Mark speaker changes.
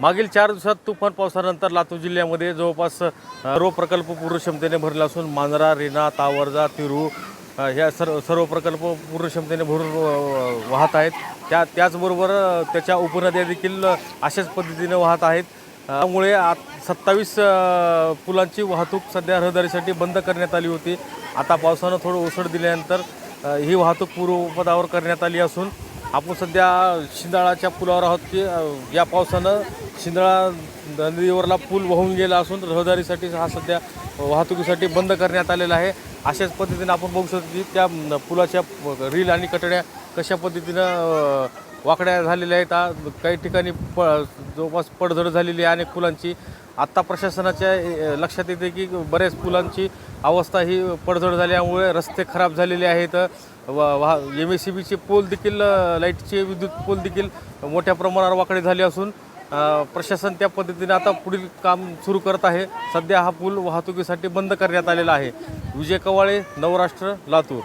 Speaker 1: मागील चार दिवसात तुफान पावसानंतर लातूर जिल्ह्यामध्ये जवळपास सर्व प्रकल्प पूर्ण क्षमतेने भरले असून मांजरा रेणा तावरजा तिरू ह्या सर्व सर्व प्रकल्प पूर्ण क्षमतेने भरून वाहत आहेत. त्या त्याचबरोबर त्याच्या उपनद्या देखील अशाच पद्धतीने वाहत आहेत. त्यामुळे आत सत्तावीस पुलांची वाहतूक सध्या रहदारीसाठी बंद करण्यात आली होती. आता पावसानं थोडं ओसड दिल्यानंतर ही वाहतूक पूर्वपदावर करण्यात आली असून आपण सध्या शिंदाळाच्या पुलावर आहोत की या पावसानं शिंदळा नदीवरला पूल वाहून गेला असून रहदारीसाठी हा सध्या वाहतुकीसाठी बंद करण्यात आलेला आहे. अशाच पद्धतीनं आपण बघू शकतो की त्या पुलाच्या रील आणि कटड्या कशा पद्धतीनं वाकड्या झालेल्या आहेत. काही ठिकाणी प जवळपास पडझड झालेली आहे अनेक पुलांची आत्ता प्रशासनाच्या लक्षात येते की बऱ्याच पुलांची अवस्था ही पडझड झाल्यामुळे रस्ते खराब झालेले आहेत. वा वाह एम एस सी बीचे पोल देखील लाईटचे विद्युत पोल देखील मोठ्या प्रमाणावर वाकडे झाले असून प्रशासन त्या पद्धतीने आता पुढील काम सुरू करत आहे. सध्या हा पूल वाहतुकीसाठी बंद करण्यात आलेला आहे. विजय कवाळे नवराष्ट्र लातूर.